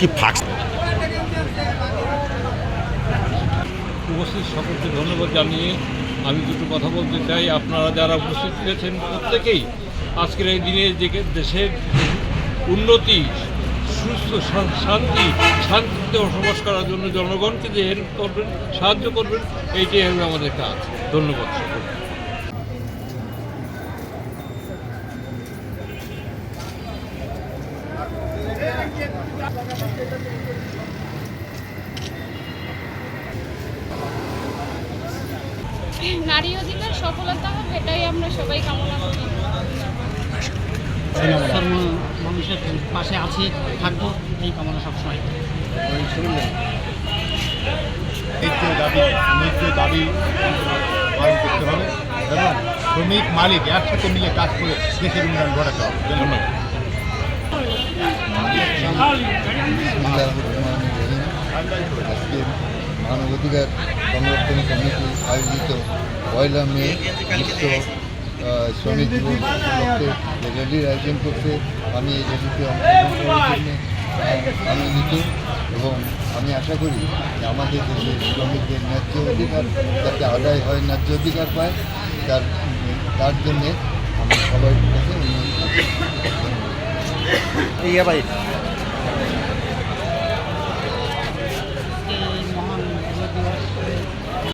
কি ফাঁকস উপস্থিত সকলকে ধন্যবাদ জানিয়ে আমি দুটো কথা বলতে চাই। আপনারা যারা উপস্থিত হয়েছেন প্রত্যেকেই আজকের এই দিনে যে দেশের উন্নতি, সুস্থ শান্তি, শান্তিতে বসবাস করার জন্য জনগণকে যে হেল্প করবেন, সাহায্য করবেন, এইটাই হবে আমাদের কাজ। ধন্যবাদ সকলকে। নারী অধিকার সফলতা হোক এটাই আমরা সবাই কামনা করি। মানুষের পাশে আছি থাকব এই কামনা সবসময়। দাবি ন্যায্য দাবি পালন করতে হবে। এবং শ্রমিক মালিক একসাথে মিলে কাজ করে দেশের উন্নয়ন ঘটাতে হবে। ধন্যবাদ। আজকে মানবাধিকার সংরক্ষণ কমিটি আয়োজিত পয়লা মে বিশ্ব শ্রমিক দিবস উপলক্ষে র্যালির আয়োজন করছে, আমি এই র্যালিতে অংশগ্রহণ আনন্দিত এবং আমি আশা করি যে আমাদের দেশের শ্রমিকদের ন্যায্য অধিকার, যাতে আদায় হয় ন্যায্য অধিকার পায়, তার তার জন্যে আমি কাছে অনুরোধ que lleva ahí.